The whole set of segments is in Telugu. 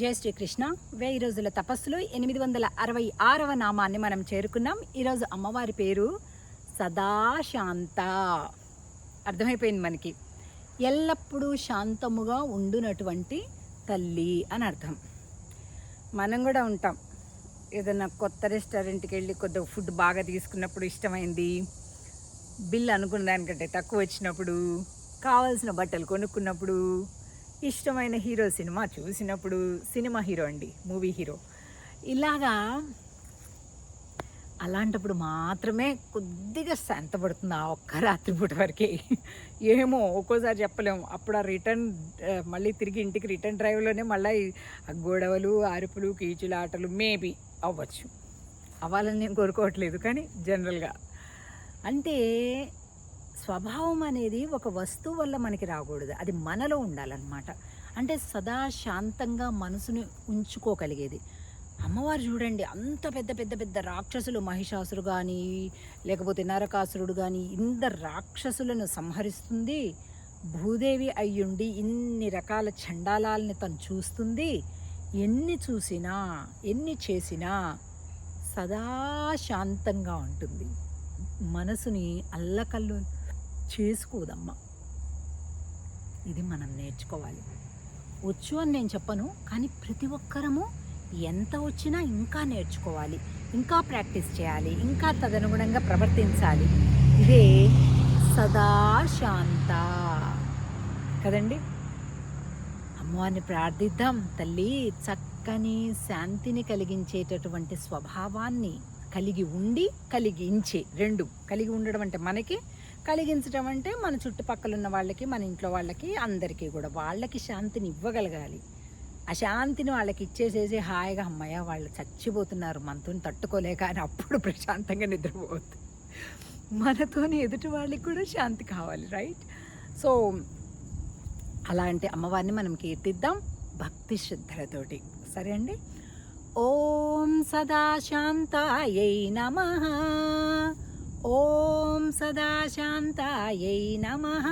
జయ శ్రీకృష్ణ. వెయ్యి రోజుల తపస్సులో ఎనిమిది వందల అరవై ఆరవ నామాన్ని మనం చేరుకున్నాం. ఈరోజు అమ్మవారి పేరు సదాశాంత. అర్థమైపోయింది మనకి. ఎల్లప్పుడూ శాంతముగా ఉండునటువంటి తల్లి అని అర్థం. మనం కూడా ఉంటాం. ఏదైనా కొత్త రెస్టారెంట్కి వెళ్ళి కొద్దిగా ఫుడ్ బాగా తీసుకున్నప్పుడు ఇష్టమైంది. బిల్ అనుకున్న దానికంటే తక్కువ వచ్చినప్పుడు కావాల్సిన బట్టలు కొనుక్కున్నప్పుడు ఇష్టమైన హీరో సినిమా చూసినప్పుడు సినిమా హీరో అండి మూవీ హీరో. ఇలాగా అలాంటప్పుడు మాత్రమే కొద్దిగా శాంతపడుతుంది ఆ ఒక్క రాత్రిపూట వరకే. ఏమో ఒక్కోసారి చెప్పలేము. అప్పుడు ఆ రిటర్న్ మళ్ళీ తిరిగి ఇంటికి రిటర్న్ డ్రైవ్లోనే మళ్ళీ ఆ గొడవలు అరుపులు కీచులు ఆటలు మేబీ అవ్వచ్చు. అవ్వాలని నేను కోరుకోవట్లేదు కానీ జనరల్గా. అంటే స్వభావం అనేది ఒక వస్తువు వల్ల మనకి రాకూడదు. అది మనలో ఉండాలన్నమాట. అంటే సదా శాంతంగా మనసుని ఉంచుకోగలిగేది. అమ్మవారు చూడండి అంత పెద్ద పెద్ద పెద్ద రాక్షసులు మహిషాసురు కానీ లేకపోతే నరకాసురుడు కానీ ఇంత రాక్షసులను సంహరిస్తుంది. భూదేవి అయ్యుండి ఇన్ని రకాల చండాలాలని తను చూస్తుంది. ఎన్ని చూసినా ఎన్ని చేసినా సదా శాంతంగా ఉంటుంది. మనసుని అల్లకల్లు చేసుకోదమ్మా. ఇది మనం నేర్చుకోవాలి. వచ్చు అని నేను చెప్పను కానీ ప్రతి ఒక్కరము ఎంత వచ్చినా ఇంకా నేర్చుకోవాలి. ఇంకా ప్రాక్టీస్ చేయాలి ఇంకా తదనుగుణంగా ప్రవర్తించాలి. ఇదే సదా శాంత. కదండి? అమ్మవారిని ప్రార్థిద్దాం తల్లి. చక్కని శాంతిని కలిగించేటటువంటి స్వభావాన్ని కలిగి ఉండి కలిగించే రెండు. కలిగి ఉండడం అంటే మనకి కలిగించడం అంటే మన చుట్టుపక్కల ఉన్న వాళ్ళకి మన ఇంట్లో వాళ్ళకి అందరికీ కూడా వాళ్ళకి శాంతిని ఇవ్వగలగాలి. ఆ శాంతిని వాళ్ళకి ఇచ్చేసేసి హాయిగా అమ్మయ్య వాళ్ళు చచ్చిపోతున్నారు మనతోని తట్టుకోలేక అని అప్పుడు ప్రశాంతంగా నిద్రపోవద్దు. మనతోని ఎదుటి వాళ్ళకి కూడా శాంతి కావాలి రైట్ సో అలాంటి అమ్మవారిని మనం కీర్తిద్దాం భక్తి శ్రద్ధలతోటి. సరే అండి? ఓం సదాశాంతాయై నమ. ॐ सदाशान्तायै नमः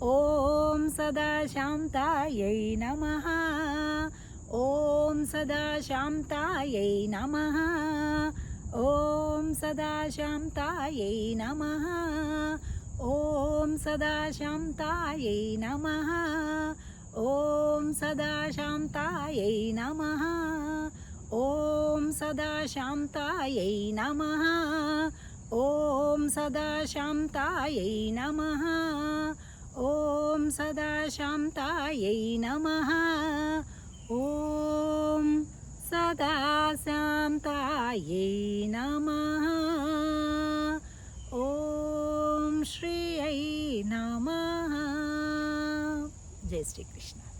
ॐ सदाशान्तायै नमः ॐ सदाशान्तायै नमः ॐ सदाशान्तायै नमः ॐ सदाशान्तायै नमः ॐ सदाशान्तायै नमः ॐ सदाशान्तायै नमः ॐ सदाशान्तायै नमः ॐ सदाशान्तायै नमः ॐ सदाशान्तायै नमः ॐ श्रियै नमः जय श्रीकृष्ण